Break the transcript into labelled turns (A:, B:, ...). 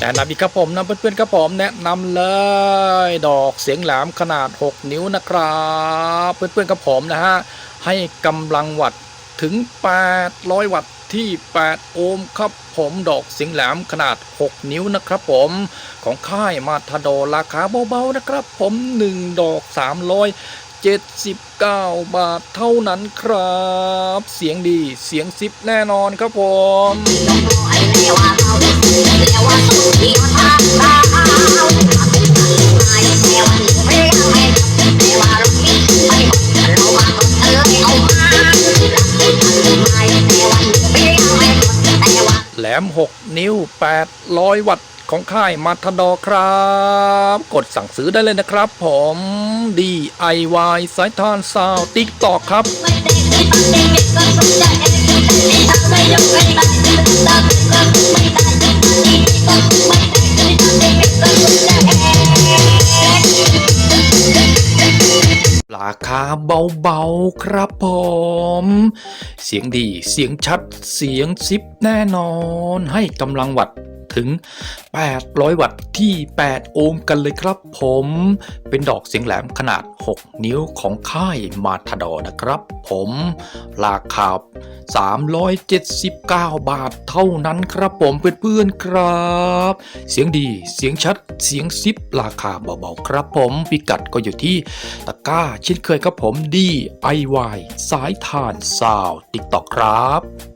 A: แนะนำอีกครับผมนำเพื่อนๆครับผมแนะนำเลยดอกเสียงหลามขนาด 6 นิ้วนะครับเพื่อนๆครับผมนะฮะให้กำลังวัดถึง 800 วัต ที่ 8 โอห์มครับผมดอกสิงแหลมขนาด 6 นิ้วนะครับผมของค่ายมาทาโดราคาเบาๆนะครับผม 1 ดอก 379 บาทเท่านั้นครับ เสียงดีเสียงซิปแน่นอนครับผม ม 6 นิ้ว 800 วัตต์ของค่ายมาทดอครับ กดสั่งซื้อได้เลยนะครับผม DIY สายทานซาวติ๊กตอกครับ ราคาเบาๆครับผม เสียงดีเสียงชัดเสียงซิปแน่นอนให้กำลังวัด ถึง 800 วัตต์ที่ 8 โอห์มกันเลยครับผม เป็นดอกเสียงแหลมขนาด 6 นิ้วของค่ายมาทดอนะครับผม ราคา 379 บาทเท่านั้นครับผมเพื่อนๆครับ เสียงดีเสียงชัดเสียงซิปราคาเบาๆครับผมพิกัดก็อยู่ที่ตะกร้าเช่นเคยครับผม DIY สายทานซาวติ๊กตอกครับ